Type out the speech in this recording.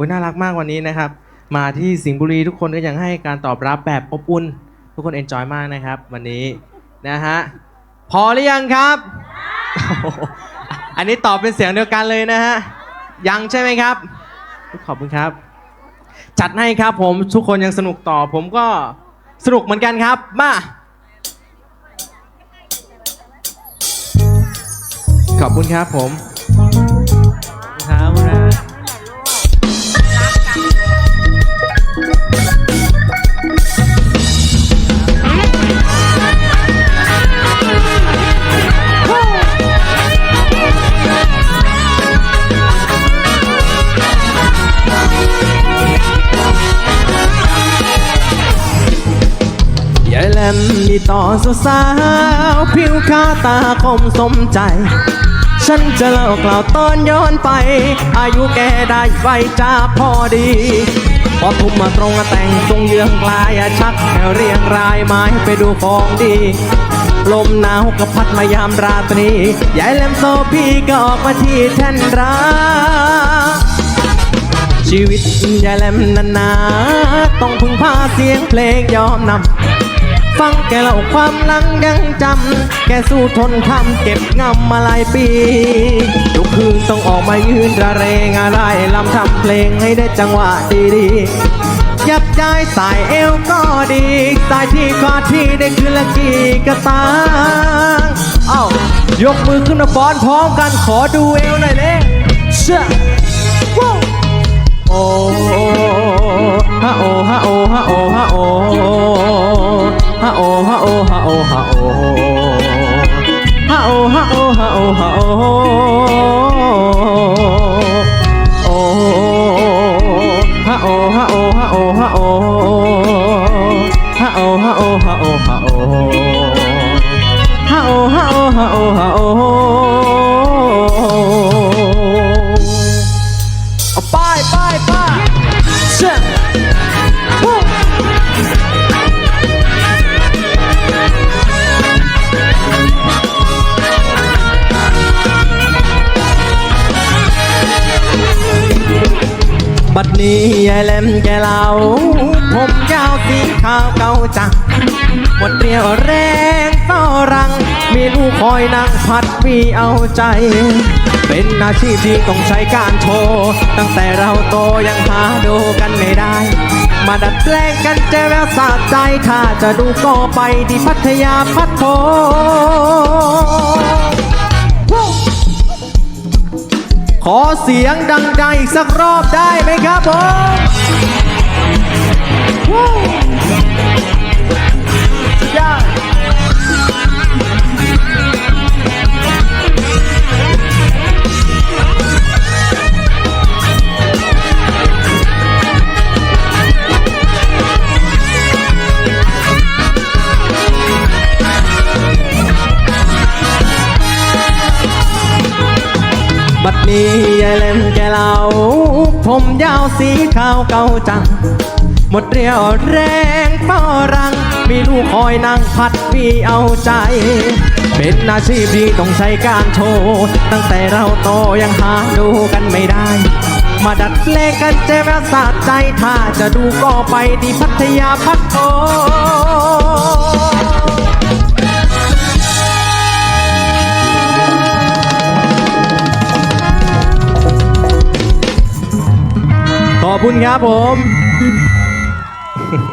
อ้ยน่ารักมากวันนี้นะครับ มาที่สิงห์บุรีทุกคนก็ยังให้การตอบรับแบบอบอุ่น ทุกคนเอนจอยมากนะครับ วันนี้นะฮะพอหรือยังครับ อันนี้ตอบเป็นเสียงเดียวกันเลยนะฮะ ยังใช่ไหมครับ ขอบคุณครับ จัดให้ครับผมทุกคนยังสนุกต่อ ผมก็สนุกเหมือนกันครับ มา ขอบคุณครับผมขอบคุณครับ ลมมีต่อสาวผิวขาวตาคมสมใจ ฉันจะเล่ากล่าวตอนย้อนไป อายุแกได้ไวจ้าพอดี พอทุ่มมาตรงแต่งทรงเยืองกลายชักแถวเรียงรายไม้ไปดูของดี ลมหนาวก็พัดมายามราตรียายแหลมโซพี่ก็ออกมาที่แท่นรักชีวิตยายแหลมนานาต้องพึ่งพาเสียงเพลงยอมนำ ฟังแกเล่าความหลังยังจำ แกสู้ทนทำเก็บงำมาหลายปี ทุกคืนต้องออกมายืนระเรงอะไรลำทำเพลงให้ได้จังหวะดีๆ ยับย้ายสายเอวก็ดีสายที่กอดพี่ได้คืนละกี่กระตางเอ้ายกมือขึ้นมาฟ้อนพร้อมกันขอดูเอวหน่อยเลยเชื่อโอ้ฮะโอ ฮะโอฮะโอฮะโอฮะโอฮะโอฮะโอฮะโอฮะโอฮะโอฮะโอ บัดนี้ยายแหลมแกเหลาผมยาวสีขาวเก่าจังหมดเรียวแรงต่อรัง มีลูกคอยนั่งพัดวีเอาใจ เป็นอาชีพที่ต้องใช้การโชว์ตั้งแต่เราโตยังหาดูกันไม่ได้ มาดัดแปลงกันเจอแววสะใจ ถ้าจะดูก็ไปที่พัทยาพัทโพ ขอเสียงดังๆอีกสักรอบได้ไหมครับผม บัดนี้ยายเล่นแกเหลาผมยาวสีขาวเก่าจัง หมดเรี่ยวแรงเฝ้ารังมีลูกคอยนั่งพัดวีเอาใจ เป็นอาชีพที่ต้องใช้การโชว์ ตั้งแต่เราโตยังหาดูกันไม่ได้ มาดัดแปลงกันเจแววสะใจ ถ้าจะดูก็ไปที่พัทยาพัทโอ คุณครับผม